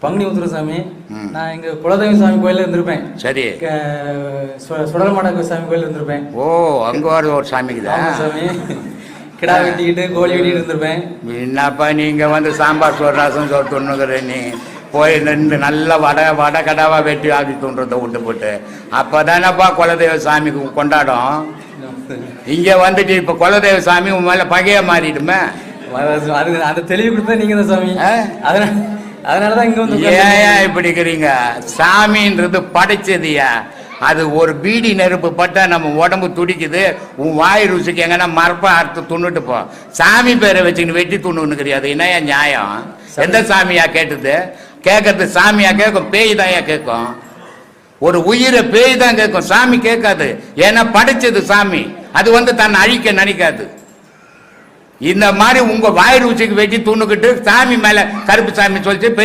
பங்குனி உத்திரசாமி. நான் இங்க குலதெய்வ சாமி கோயில்ல இருந்திருப்பேன். சரி. சுடலமாட சாமி கோயில் இருந்திருப்பேன். ஓ அங்க ஒரு ஒரு சாமிக்குதா? ஆமா சாமி கிடா வெட்டிக்கிட்டு கோழி வெட்டிட்டு இருந்திருப்பேன். என்னப்பா நீங்க வந்து சாம்பார் சோறு ரசம் சோறு நீ? போய் நின்று நல்ல வடை வடை கடாவா வெட்டி ஆதி துண்டுறத விட்டு போட்டு. அப்பதானப்பா குலதெய்வ சாமிக்கு கொண்டாடும்? இங்க வந்துட்டு இப்ப குலதெய்வ சாமி உன் மேல பகைய மாறிடுமே. அது அது- அந்த தெளிவு கொடுத்தா நீங்க தான் சாமி? அதனால அதனாலதான் இங்க வந்து. ஏன் இப்படி இருக்கிறீங்க? சாமின்றது படைச்சதுயா? அது ஒரு பீடி நெருப்பு பட்டா நம்ம உடம்பு துடிக்குது. உன் வாய் ருசிக்கு எங்கன்னா மரப்பா அறுத்து துண்ணுட்டு போ. சாமி பேரை வச்சுக்கின்னு வெட்டி துண்ணுன்னு அது என்னையா நியாயம்? எந்த சாமியா கேட்டது? கேட்கறது சாமியா கேட்கும் பேய் தான்யா கேட்கும்? ஒரு உயிரை பேய் தான் கேட்கும். சாமி கேட்காது. ஏன்னா படைச்சது சாமி. அது வந்து தன்னை அழிக்க நினைக்காது. இந்த மாதிரி உங்க வாய் ருசிக்கு வெட்டி துண்ணுக்கிட்டு சாமி மேல கருப்பு சாமி சொல்லிச்சு பெரிய